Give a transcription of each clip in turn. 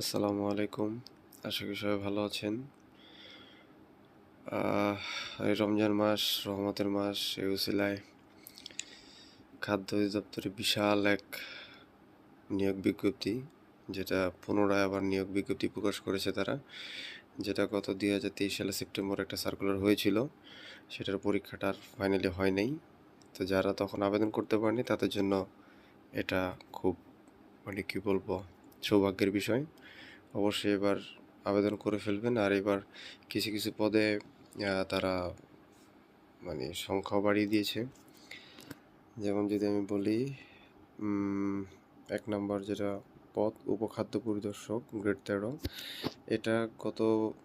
আসসালামু আলাইকুম। আশা করি সবাই ভালো আছেন। এই রমজান মাস, রহমতের মাস এই উসিলায় খাদ্য অধিদপ্তরে বিশাল এক নিয়োগ বিজ্ঞপ্তি, যেটা পুনরায় আবার নিয়োগ বিজ্ঞপ্তি প্রকাশ করেছে তারা, যেটা গত দুই হাজার তেইশ সালে সেপ্টেম্বর একটা সার্কুলার হয়েছিল। সেটার পরীক্ষাটা আর ফাইনালি হয় নাই। তো যারা তখন আবেদন করতে পারেনি, তাদের জন্য এটা খুব মানে কী বলব, সৌভাগ্যের বিষয়। অবশ্যই এবার আবেদন করে ফেলবেন। আর এবার কিছু কিছু পদে তারা মানে সংখ্যাও বাড়িয়ে দিয়েছে। যেমন যদি আমি বলি এক নম্বর যেটা পদ, উপখাদ্য পরিদর্শক গ্রেড তেরো। এটা গত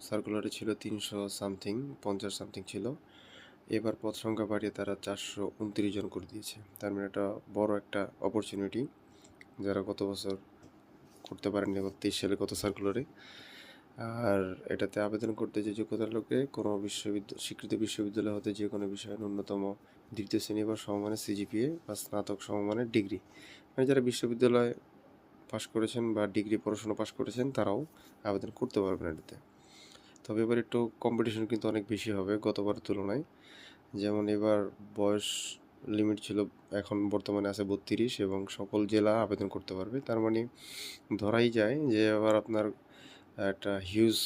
সার্কুলারে ছিল তিনশো সামথিং পঞ্চাশ সামথিং ছিল। এবার পদ সংখ্যা বাড়িয়ে তারা চারশো উনত্রিশ জন করে দিয়েছে। তার মানে এটা বড় একটা অপরচুনিটি যারা গত বছর করতে পারেন গত তেইশ সালে গত সার্কুলারে আর এটাতে আবেদন করতে যে যোগ্যতার লোকে কোনো বিশ্ববিদ্যালয় স্বীকৃত বিশ্ববিদ্যালয় হতে যে কোনো বিষয়ে ন্যূনতম দ্বিতীয় শ্রেণি বা সমমানের সিজিপিএ বা স্নাতক সমমানের ডিগ্রি। মানে যারা বিশ্ববিদ্যালয় পাশ করেছেন বা ডিগ্রি পড়াশোনা পাশ করেছেন, তারাও আবেদন করতে পারবেন এটাতে। তবে এবার একটু কম্পিটিশন কিন্তু অনেক বেশি হবে গতবার তুলনায়। যেমন এবার বয়স লিমিট ছিল, এখন বর্তমানে আছে বত্রিশ এবং সকল জেলা আবেদন করতে পারবে। তার মানে ধরাই যায় যে আবার আপনার একটা হিউজ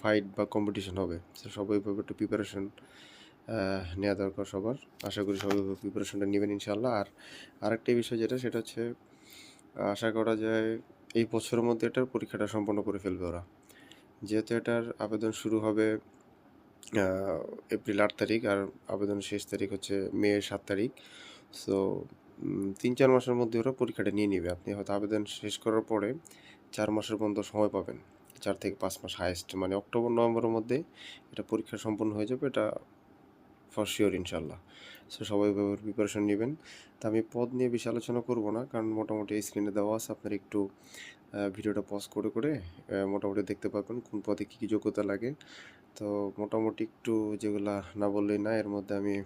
ফাইট বা কম্পিটিশন হবে। তো সবাই এভাবে একটু প্রিপারেশন নেওয়া দরকার সবার। আশা করি সবাই প্রিপারেশনটা নেবেন ইনশাল্লাহ আর আরেকটা বিষয় যেটা, সেটা হচ্ছে, আশা করা যায় এই বছরের মধ্যে এটার পরীক্ষাটা সম্পন্ন করে ফেলবে ওরা। যেহেতু এটার আবেদন শুরু হবে এপ্রিল আট তারিখ আর আবেদন শেষ তারিখ হচ্ছে মে সাত তারিখ। সো তিন চার মাসের মধ্যে ওরা পরীক্ষাটা নিয়ে নেবে। আপনি হয়তো আবেদন শেষ করার পরে চার মাসের পর্যন্ত সময় পাবেন। চার থেকে পাঁচ মাস হায়েস্ট মানে অক্টোবর, নভেম্বরের মধ্যে এটা পরীক্ষা সম্পন্ন হয়ে যাবে, এটা ফর শিওর ইনশাল্লাহ সো সবাই প্রিপারেশন নেবেন। তা আমি পদ নিয়ে বেশি আলোচনা করব না, কারণ মোটামুটি স্ক্রিনে দেওয়া আছে। আপনার একটু ভিডিওটা পজ করে করে মোটামুটি দেখতে পাবেন কোন পদে কী কী যোগ্যতা লাগে। তো মোটামুটি একটু যেগুলা না বললেই না, এর মধ্যে আমি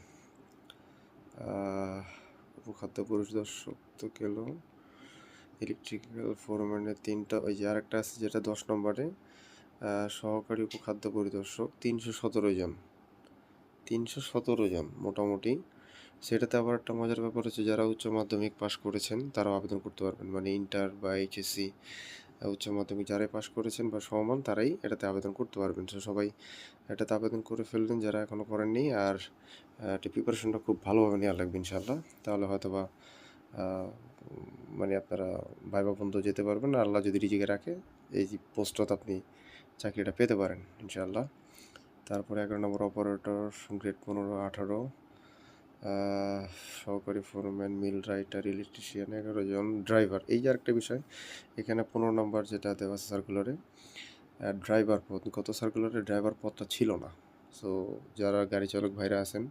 উপখাদ্য পরিদর্শক তো গেল। ইলেকট্রিক্যাল ফোরম্যানের তিনটা, ওই যে আরেকটা আছে যেটা দশ নম্বরে সহকারী উপখাদ্য পরিদর্শক, তিনশো সতেরো জন। তিনশো সতেরো জন মোটামুটি। সেটাতে আবার একটা মজার ব্যাপার হচ্ছে, যারা উচ্চ মাধ্যমিক পাশ করেছেন, তারাও আবেদন করতে পারবেন। মানে ইন্টার বা এইচএসসি উচ্চ মাধ্যমিক যারাই পাশ করেছেন বা সমমান তারাই এটাতে আবেদন করতে পারবেন। তো সবাই এটাতে আবেদন করে ফেলবেন যারা এখনও করেননি আর এটা প্রিপারেশনটা খুব ভালোভাবে নেওয়া লাগবে ইনশাল্লাহ তাহলে হয়তো বা মানে আপনারা ভাইবা বন্ধু যেতে পারবেন আল্লাহ যদি রিজিকে রাখে, এই যে পোস্টত আপনি চাকরিটা পেতে পারেন ইনশাল্লাহ তারপরে এগারো নম্বর অপারেটর গ্রেড পনেরো, আঠারো। সহকারী ফোরম্যান, মিল রাইটার, ইলেকট্রিশিয়ান, এগারো জন ড্রাইভার। এই যে আরেকটা বিষয়, এখানে পনেরো নম্বর যেটা দেওয়া আছে সার্কুলারে ড্রাইভার পদ গত সার্কুলারে ড্রাইভার পদটা ছিল না। সো যারা গাড়ি চালক ভাইরা আছেন,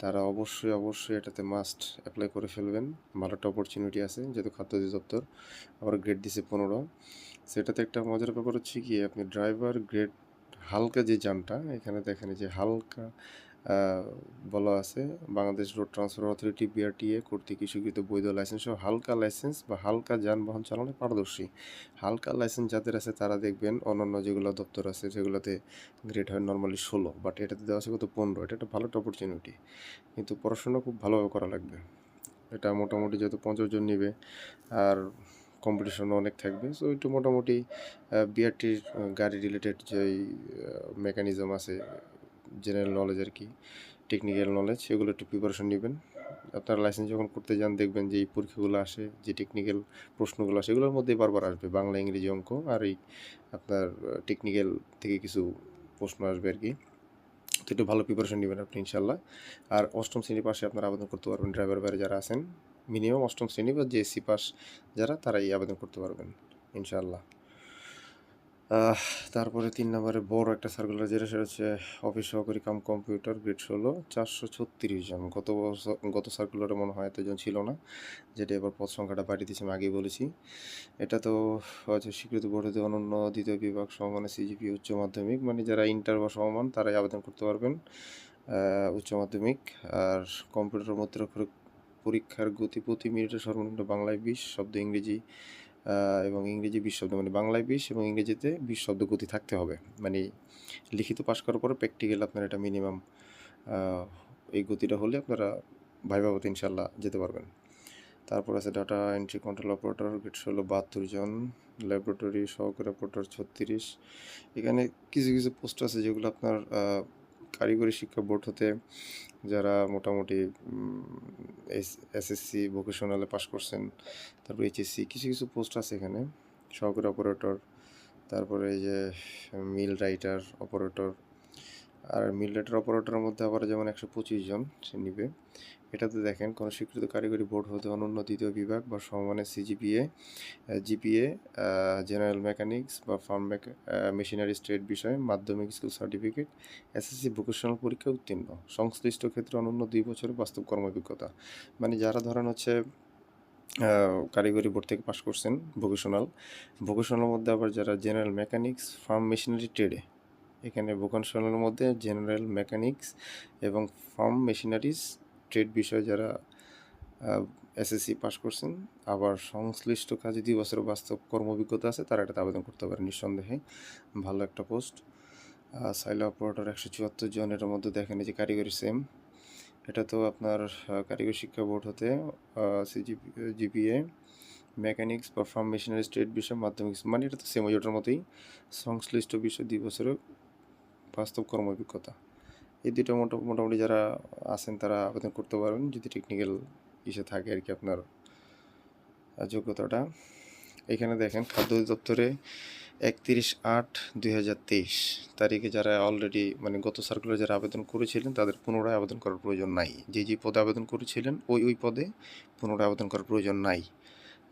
তারা অবশ্যই অবশ্যই এটাতে মাস্ট অ্যাপ্লাই করে ফেলবেন। ভালো একটা অপরচুনিটি আছে, যেহেতু খাদ্য অধিদপ্তর, আবার গ্রেড দিছে পনেরো। সেটাতে একটা মজার ব্যাপার হচ্ছে কি, আপনি ড্রাইভার গ্রেড হালকা যে যানটা, এখানে দেখেন যে হালকা বলা আছে, Bangladesh road transport authority, BRTA কর্তৃক স্বীকৃত বৈধ লাইসেন্স সহ হালকা লাইসেন্স বা হালকা যানবাহন চালানো পারদর্শী। হালকা লাইসেন্স যাদের আছে তারা দেখবেন অন্যান্য যেগুলো দপ্তর আছে সেগুলোতে গ্রেড হয় নর্মালি ষোলো বাট এটাতে দেওয়া আছে কত পনেরো, এটা একটা ভালো একটা অপরচুনিটি কিন্তু পড়াশোনা খুব ভালোভাবে করা লাগবে। এটা মোটামুটি যেহেতু পঞ্চাশ জন নিবে, আর কম্পিটিশনও অনেক থাকবে সো একটু মোটামুটি বিআরটির গাড়ি রিলেটেড যেই মেকানিজম আছে জেনারেল নলেজ আর কি টেকনিক্যাল নলেজ সেগুলো একটু প্রিপারেশন নেবেন। আপনার লাইসেন্স যখন করতে যান, দেখবেন যে এই পরীক্ষাগুলো আসে, যে টেকনিক্যাল প্রশ্নগুলো আসে, এগুলোর মধ্যেই বারবার আসবে, বাংলা, ইংরেজি অঙ্ক আর এই আপনার টেকনিক্যাল থেকে কিছু প্রশ্ন আসবে আর কি। তো একটু ভালো প্রিপারেশন নেবেন আপনি ইনশাল্লাহ আর অষ্টম শ্রেণি পাশে আপনারা আবেদন করতে পারবেন ড্রাইভার বাইরে যারা আছেন মিনিমাম অষ্টম শ্রেণি বা জেএসসি পাস যারা, তারাই আবেদন করতে পারবেন ইনশাল্লাহ তারপরে তিন নম্বরে বড় একটা সার্কুলার যেটা, সেটা হচ্ছে অফিস সহকারী কাম কম্পিউটার গ্রেড ষোলো, চারশো ছত্রিশ জন। গত বছর, গত সার্কুলারে মনে হয় এতজন ছিল না, যেটা এবার পদ সংখ্যাটা বাড়িয়ে দিয়েছে, আমি আগেই বলেছি। এটা তো হচ্ছে স্বীকৃত বোর্ডে অনন্য দ্বিতীয় বিভাগ সমমানের সিজিপি উচ্চ মাধ্যমিক। মানে যারা ইন্টার বা সমমান, তারাই আবেদন করতে পারবেন উচ্চ মাধ্যমিক। আর কম্পিউটার মধ্যে পরীক্ষার গতি প্রতি মিনিটে সর্বনিম্ন বাংলায় বিশ, শব্দ ইংরেজি এবং ইংরেজি বিশ শব্দ মানে বাংলায় বিশ এবং ইংরেজিতে বিশ শব্দ গতি থাকতে হবে। মানে লিখিত পাশ করার পরে প্র্যাকটিক্যাল আপনার এটা মিনিমাম এই গতিটা হলে আপনারা ভাইভাবতে ইনশাল্লাহ যেতে পারবেন। তারপর আছে ডাটা এন্ট্রি কন্ট্রোল অপারেটর গেটস হলো বাহাত্তর জন ল্যাবরেটরি সহকারী অপারেটর ছত্রিশ। এখানে কিছু কিছু পোস্ট আছে যেগুলো আপনার কারিগরি শিক্ষা বোর্ড হতে যারা মোটামুটি এসএসসি ভোকেশনালে পাশ করছেন, তারপর এইচএসসি, কিছু কিছু পোস্ট আছে এখানে। সহকারী অপারেটর, তারপরে এই যে, মিল রাইটার অপারেটর, আর মিল রাইটার অপারেটরের মধ্যে আবার যেমন একশো পঁচিশ জন সে নিবে। এটাতে দেখেন, কোনো স্বীকৃত কারিগরি বোর্ড হতে অনন্য দ্বিতীয় বিভাগ বা সমমানের সিজিপিএ জিপিএ জেনারেল মেকানিক্স বা ফার্ম মেশিনারি স্টেট বিষয়ে মাধ্যমিক স্কুল সার্টিফিকেট, এসএসসি ভোকেশনাল পরীক্ষা উত্তীর্ণ। সংশ্লিষ্ট ক্ষেত্রে অনন্য দুই বছরের বাস্তব কর্মাভিজ্ঞতা মানে যারা ধরেন হচ্ছে কারিগরি বোর্ড থেকে পাশ করছেন ভোকেশনাল ভোকেশনাল মধ্যে আবার যারা জেনারেল মেকানিক্স, ফার্ম মেশিনারি ট্রেডে, এখানে ভোকেশনালের মধ্যে জেনারেল মেকানিক্স এবং ফার্ম মেশিনারিজ ট্রেড বিষয়ে যারা এসএসসি পাশ করছেন, আবার সংশ্লিষ্ট কাজে দুই বছরের বাস্তব কর্মভিজ্ঞতা আছে, তারা এটাতে আবেদন করতে পারে নিঃসন্দেহে। ভালো একটা পোস্ট সাইলা অপারেটর একশো চুয়াত্তর জনের মধ্যে দেখেন যে কারিগরি সেম এটা তো আপনার কারিগরি শিক্ষা বোর্ড হতে সিজিপি জিপিএ মেকানিক্স বা ফার্ম মেশিনারি স্টেট বিষয় মাধ্যমিক মানে এটা তো সেম ওইটার মতোই, সংশ্লিষ্ট বিষয় দুই বছরের বাস্তব কর্ম অভিজ্ঞতা। এই দুটো মোটা, মোটামুটি যারা আছেন তারা আবেদন করতে পারবেন যদি টেকনিক্যাল ইসে থাকে আর কি আপনার যোগ্যতাটা। এখানে দেখেন, খাদ্য অধিদপ্তরে একত্রিশ আট দুই তারিখে যারা অলরেডি মানে গত সার্কুলার যারা আবেদন করেছিলেন তাদের পুনরায় আবেদন করার প্রয়োজন নাই। যে যে পদে আবেদন করেছিলেন ওই ওই পদে পুনরায় আবেদন করার প্রয়োজন নাই।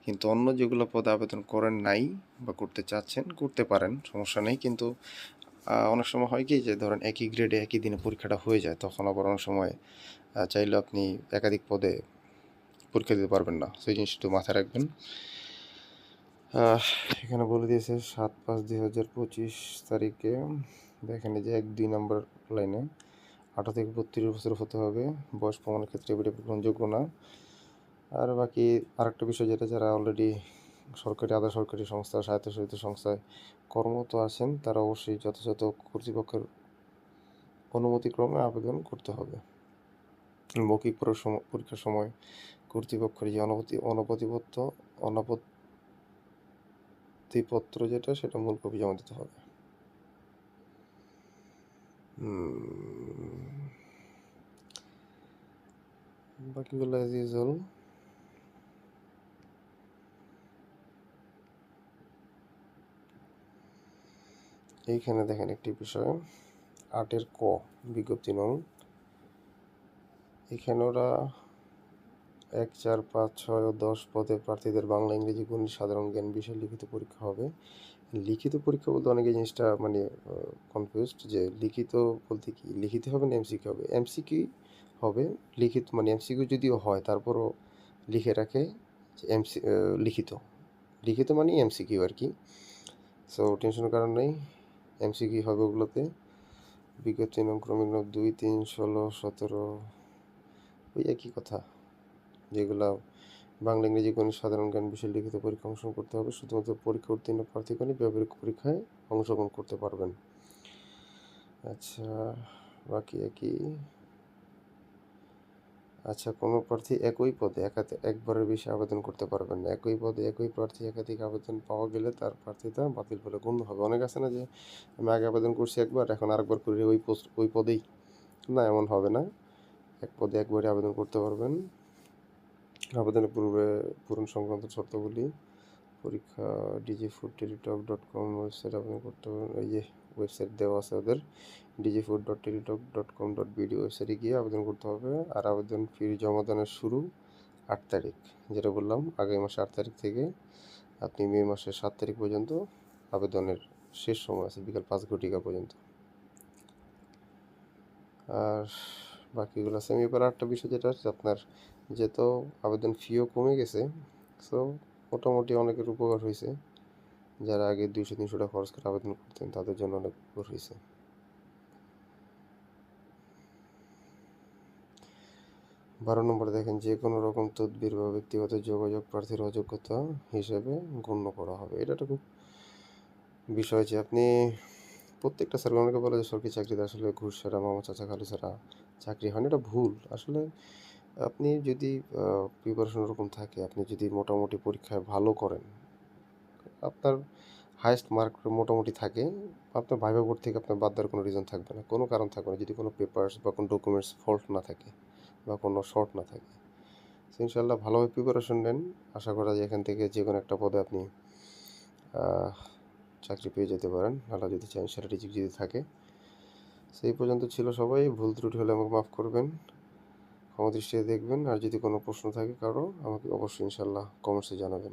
কিন্তু অন্য যেগুলো পদে আবেদন করেন নাই বা করতে চাচ্ছেন, করতে পারেন, সমস্যা নেই। কিন্তু অনেক সময় হয় কি যে ধরেন একই গ্রেডে একই দিনে পরীক্ষাটা হয়ে যায়, তখন আবার অনেক সময় চাইলে আপনি একাধিক পদে পরীক্ষা দিতে পারবেন না। সেই জিনিসটা মাথায় রাখবেন। এখানে বলে দিয়েছে সাত পাঁচ দুই হাজার পঁচিশ তারিখে, দেখেন যে এক, দুই নম্বর লাইনে, আঠারো থেকে বত্রিশ বছর হতে হবে, বয়স প্রমাণের ক্ষেত্রে গ্রহণযোগ্য না। আর বাকি আরেকটা বিষয় যেটা, যারা অলরেডি সরকারি, আধা সরকারি সংস্থা, স্বায়ত্তশাসিত সংস্থায় কর্মরত আছেন, তারা অবশ্যই যথাযথ কর্তৃপক্ষের অনুমতিক্রমে আবেদন করতে হবে। মৌখিক পরীক্ষার সম- পরীক্ষার সময় কর্তৃপক্ষের যে অনপতি অনপতিপত্র অনাপত্তিপত্র যেটা, সেটা মূল কপি জমা দিতে হবে। বাকিগুলো অ্যাজ ইউজুয়াল এইখানে দেখেন একটি বিষয়। আটের ক, বিজ্ঞপ্তি নং। এখানে ওরা এক, চার, পাঁচ, ছয় ও দশ পদে প্রার্থীদের বাংলা, ইংরেজি, গণিত, সাধারণ জ্ঞান বিষয়ে লিখিত পরীক্ষা হবে। লিখিত পরীক্ষা বলতে অনেকে জিনিসটা মানে কনফিউজড যে লিখিত বলতে কি? লিখিত হবে না এমসিকিউ হবে? এমসিকিউ হবে, লিখিত মানে এমসিকিউ যদিও হয়, তারপরও লিখে রাখে এমসি লিখিত। লিখিত মানে এমসিকিউ আর কি। সো টেনশনের কারণ নেই। এমসিকিউ হবে ওগুলোতে বিগত তিন ক্রমিক দুই, তিন, ষোলো, সতেরো, ওই একই কথা, যেগুলো বাংলা, ইংরেজি, গণিত, সাধারণ জ্ঞান বিষয়ে লিখিত পরীক্ষা অংশগ্রহণ করতে হবে। শুধুমাত্র পরীক্ষা উত্তীর্ণ প্রার্থীগণই ব্যবহারিক পরীক্ষায় অংশগ্রহণ করতে পারবেন। আচ্ছা বাকি একই। আচ্ছা কোনো প্রার্থী একই পদে একাতে একবারের বেশি আবেদন করতে পারবেন না। একই পদে একই প্রার্থী একাধিক আবেদন পাওয়া গেলে তার প্রার্থীতা বাতিল বলে গণ্য হবে। অনেক আছে না যে, আমি আগে আবেদন করছি একবার, এখন আরেকবার করে ওই পোস্ট ওই পদেই। না, এমন হবে না। এক পদে একবারই আবেদন করতে পারবেন। আবেদনের পূর্বে পূরণ সংক্রান্ত শর্তাবলী, পরীক্ষা DG food Teletalk dot com website আবেদন করতে পারবেন এই যে ওয়েবসাইট দেওয়া আছে ওদের DG food dot Teletalk dot com dot BD ওয়েবসাইটে গিয়ে আবেদন করতে হবে। আর আবেদন ফি জমা দানের শুরু আট তারিখ, যেটা বললাম আগামী মাসে আট তারিখ থেকে আপনি মে মাসের সাত তারিখ পর্যন্ত আবেদনের শেষ সময় আছে, বিকাল পাঁচ ঘটিকা পর্যন্ত। আর বাকিগুলো আছে, আমি এবার একটা বিষয় যেটা হচ্ছে আপনার যেহেতু আবেদন ফিও কমে গেছে সো মোটামুটি অনেকের উপকার হয়েছে। যারা আগে দুইশো তিনশো টাকা খরচ করে আবেদন করতেন, তাদের জন্য অনেক উপকার হয়েছে। বারো নম্বর দেখেন, যে কোনো রকম তদবির বা ব্যক্তিগত যোগাযোগ প্রার্থীর অযোগ্যতা হিসেবে গণ্য করা হবে। এটা একটা খুব বিষয় যে আপনি প্রত্যেকটা স্যার অনেকে বলে যে সরকারি চাকরিতে আসলে ঘুষ ছাড়া, মামা চাচা খালু ছাড়া চাকরি হয় না, এটা ভুল। আসলে আপনি যদি প্রিপারেশন ওরকম থাকে, আপনি যদি মোটামুটি পরীক্ষায় ভালো করেন আপনার হায়েস্ট মার্ক মোটামুটি থাকে। আপনার ভাইবা বোর্ড থেকে আপনার বাদ দেওয়ার কোনো রিজন থাকবে না। কোনো কারণ থাকবে না। যদি কোনো পেপার্স বা কোনো ডকুমেন্টস ফল্ট না থাকে বা কোনো শর্ট না থাকে। ইনশাল্লাহ ভালোভাবে প্রিপারেশন নেন। আশা করা যায় এখান থেকে যে কোনো একটা পদে আপনি চাকরি পেয়ে যেতে পারেন। আল্লাহ যদি চান স্ট্র্যাটেজিক যদি থাকে। সেই পর্যন্ত ছিল সবাই। ভুল ত্রুটি হলে আমাকে মাফ করবেন। ক্ষমা দৃষ্টিতে দেখবেন। আর যদি কোনো প্রশ্ন থাকে কারও, আমাকে অবশ্যই ইনশাল্লাহ কমেন্টসে জানাবেন।